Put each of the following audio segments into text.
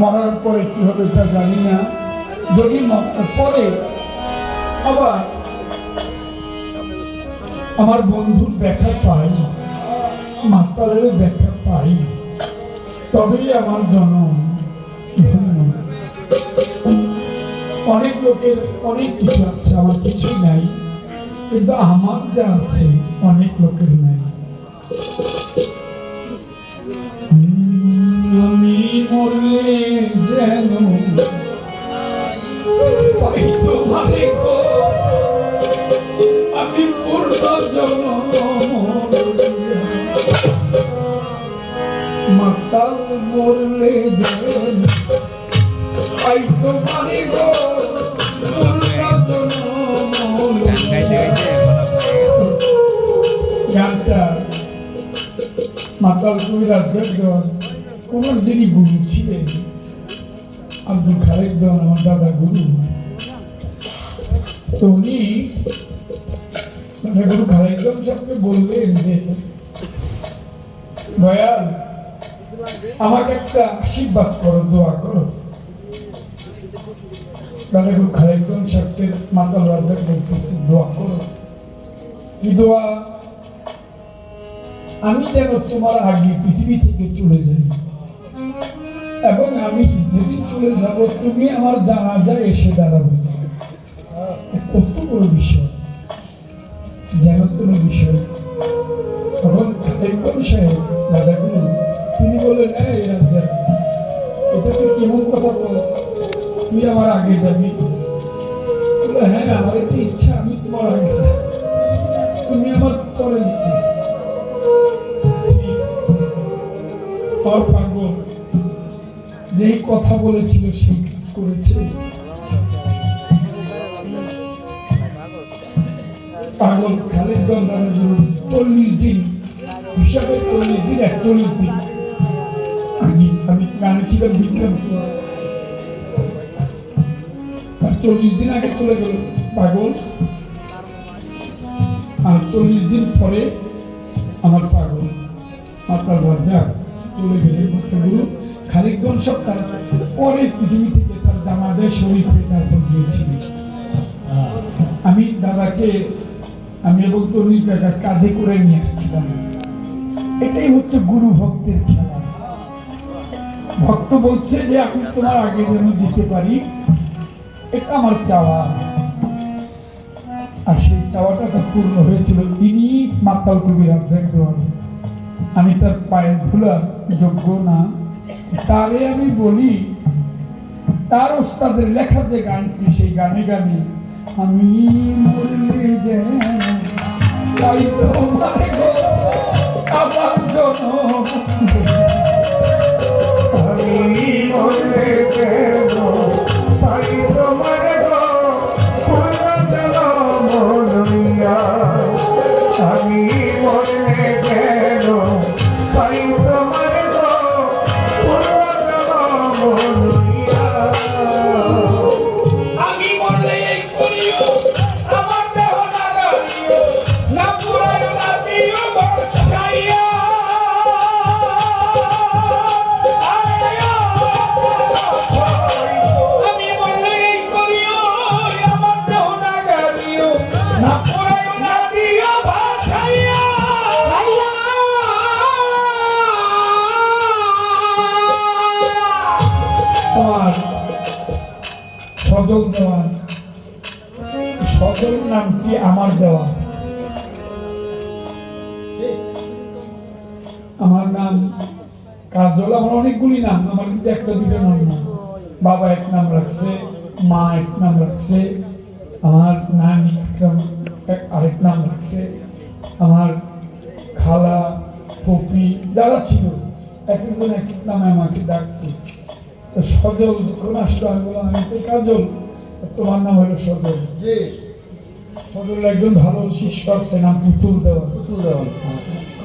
মরার পরে কি হবে তা জানি না। যদি পরে আবার আমার বন্ধুর দেখা পাই মাস্টারের দেখা পাই, তবেই আমার জনম অনেক লোকের অনেক কিছু আছে, আমার কিছু নাই, কিন্তু আমার যা আছে অনেক লোকের নাই। মাতাল মরলে পাই তোমারে গো মাতাল কবিরাজ দেবগণ ওনার দাদা গুরু তো দাদা গুরু খালেক সাহেবকে বললেন যে, দয়াল আমাকে একটা আশীর্বাদ করো, দোয়া করো। সাহেবকে মাতাল রাজা বলতেছে, দোয়া করো। কি দোয়া আমি যেন তোমার আগে পৃথিবী থেকে চলে যাই। এবং আমি যেদিন চলে যাব, তুমি আমার জানাজা এসে দাঁড়াবে। কত বড় বিষয়। যেন কোনো বিষয়। তখন সাহেব দাদাগুলো এটা তুই কেমন কথা বল? তুই আমার আগে যাবি। বলল, হ্যাঁ আমার একটা ইচ্ছা আমি তোমার আগে তুমি আমার পরে পাগল যেই কথা বলেছিল সেই কাজ করেছে। পাগল খালেদ গঙ্গার জন্য চল্লিশ দিন হিসাবে চল্লিশ দিন একচল্লিশ দিন। দিন আগে চলে গেল পাগল। দিন পরে আমার পাগল। রাজা চলে গেলে সব তার পৃথিবী থেকে তার শরীর তারপর গিয়েছিলেন আমি দাদাকে, আমি এবং তরুণী কাঁধে করে নিয়ে আসছিলাম। এটাই হচ্ছে গুরু ভক্তের খেলা। ভক্ত বলছে যে আমি তোমার আগে যেন যেতে পারি, এটা আমার চাওয়া। আর সেই চাওয়াটা পূর্ণ হয়েছিল। তিনি মাতাল কবির দেওয়ান আমি তার পায়ের ধুলা যোগ্য না। তারে আমি বলি, তার ওস্তাদের লেখা যে গানটি, সেই গানে গানে আমি মরলে তাই তোমার জনম মরলে কেন তাই তোমার নাম কাজল আমার অনেকগুলি নাম আমার কিন্তু একটা দুটো নাম না। বাবা এক নাম রাখছে মা এক নাম রাখছে আমার নানি আরেক নাম রাখছে আমার খালা পপি যারা ছিল এক একজন এক এক নামে আমাকে ডাকতো। তো সজল যখন আসলো আমি বললাম আমি তো কাজল তোমার নাম হলো সজল। যে সজল একজন ভালো শিষ্য আছে নাম পুতুল দেওয়া পুতুল দেওয়ান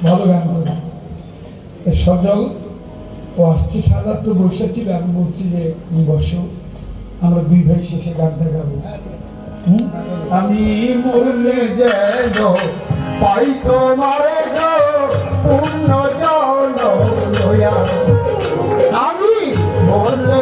ভালো গান করে। সজল ও আসছে সারাত্র বসেছিল আমি বলছি যে বসো, আমরা দুই ভাই শেষে গান দেখাবো। আমি মরলে যেন পাই তোমার পূর্ণ জল আমি মরলে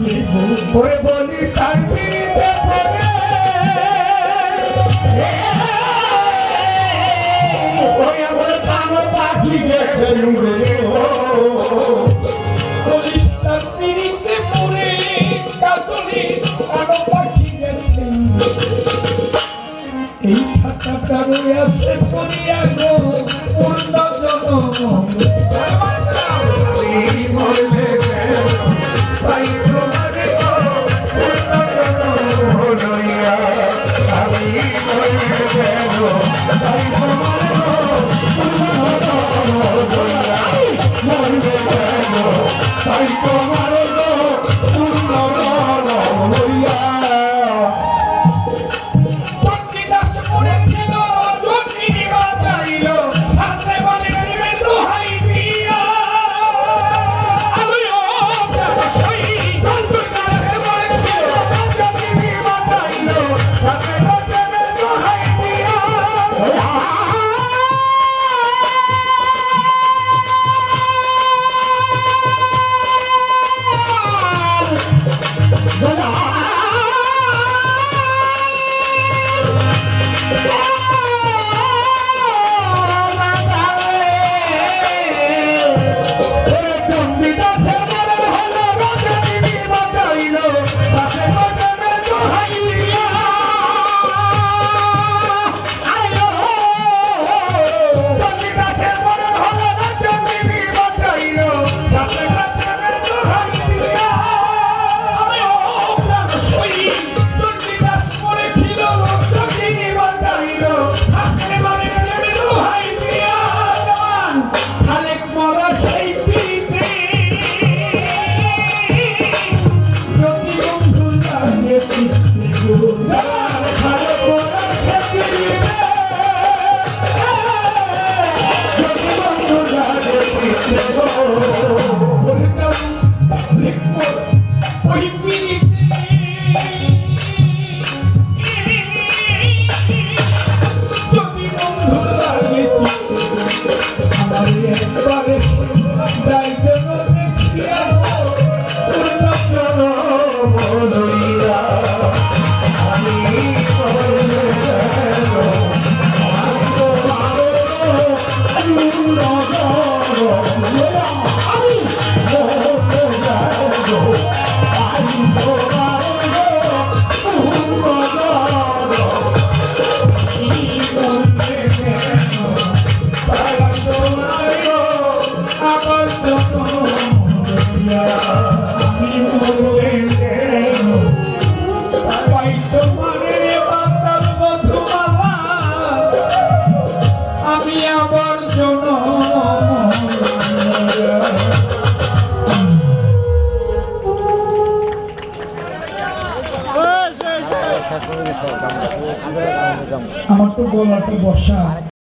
বলি কাটিতে পড়ে। ওই আমার কান পাখি গেছে উড়ে বলি কাটিতে পড়ে কাতলি কান পাখি গেছে এই খাতাটা রয়ে আছে পড়িয়া। Allah. Oh, আমার তো বর্ষা।